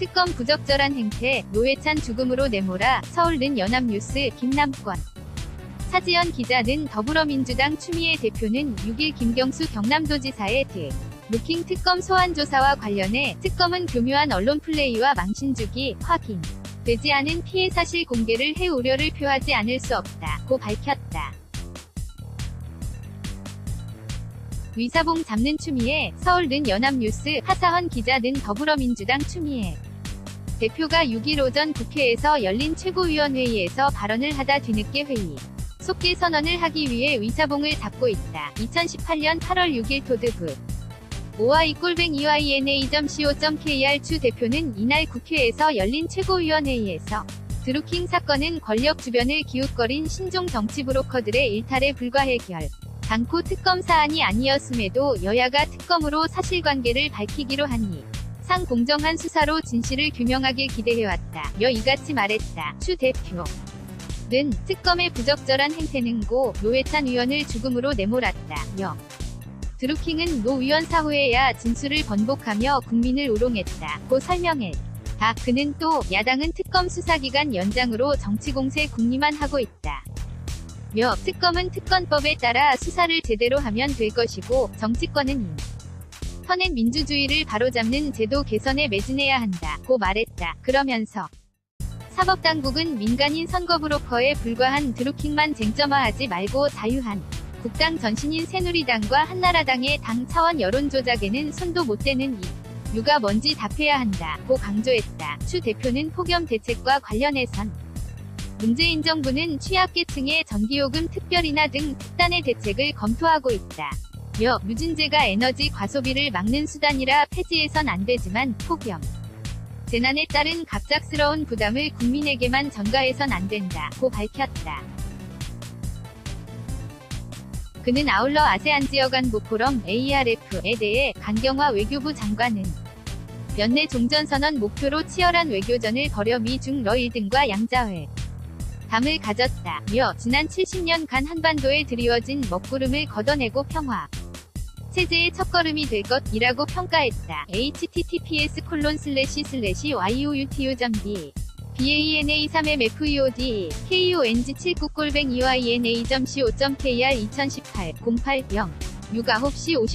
특검 부적절한 행태, 노회찬 죽음으로 내몰아 서울는 연합뉴스 김남권. 차지연 기자 는 더불어민주당 추미애 대표는 6일 김경수 경남도지사의 드. 루킹 특검 소환 조사와 관련해 특검은 교묘한 언론 플레이와 망신주기 확인. 되지 않은 피해 사실 공개를 해 우려를 표하지 않을 수 없다고 밝혔다. 위사봉 잡는 추미애, 서울는 연합뉴스 하사헌 기자 는 더불어민주당 추미애. 대표가 6일 오전 국회에서 열린 최고위원회의에서 발언을 하다 뒤늦게 회의. 속기 선언을 하기 위해 위사봉을 잡고 있다. 2018년 8월 6일 토드부. 오아이 꼴뱅 EYNA.co.kr 추 대표는 이날 국회에서 열린 최고위원회의에서 드루킹 사건은 권력 주변을 기웃거린 신종 정치 브로커들의 일탈에 불과해 결. 단코 특검 사안이 아니었음에도 여야가 특검으로 사실관계를 밝히기로 하니 상 공정한 수사로 진실을 규명하길 기대해왔다. 여 이같이 말했다. 추 대표. 는 특검의 부적절한 행태는 고 노회찬 의원을 죽음으로 내몰았다. 여. 드루킹은 노 의원 사후에야 진술을 번복하며 국민을 우롱했다. 고 설명했. 다 그는 또 야당은 특검 수사기간 연장으로 정치공세 궁리만 하고 있다. 며 특검은 특검법에 따라 수사를 제대로 하면 될 것이고 정치권은 인. 터넷 민주주의를 바로잡는 제도 개선에 매진해야 한다. 고 말했다. 그러면서 사법당국은 민간인 선거 브로커에 불과한 드루킹만 쟁점화하지 말고 자유한 국당 전신인 새누리당과 한나라당의 당 차원 여론조작에는 손도 못 대는 이 누가 뭔지 답해야 한다. 고 강조했다. 추 대표는 폭염 대책과 관련해선 문재인 정부는 취약계층의 전기요금 특별이나 등 특단의 대책을 검토하고 있다. 며 누진제가 에너지 과소비를 막는 수단이라 폐지해선 안 되지만 폭염 재난에 따른 갑작스러운 부담을 국민에게만 전가해선 안 된다. 고 밝혔다. 그는 아울러 아세안 지역 안 보 포럼 ARF에 대해 강경화 외교부 장관은 연내 종전선언 목표로 치열한 외교전을 벌여 미중 러일 등과 양자회 담을 가졌다. 며 지난 70년간 한반도에 드리워진 먹구름을 걷어내고 평화 체제의 첫걸음이 될 것이라고 평가했다. https 콜론 슬래시 슬래시 yuutu.d BANA 3MFEOD KONG 79골뱅 EYNA.co.kr 2018 08 0 6 9시 50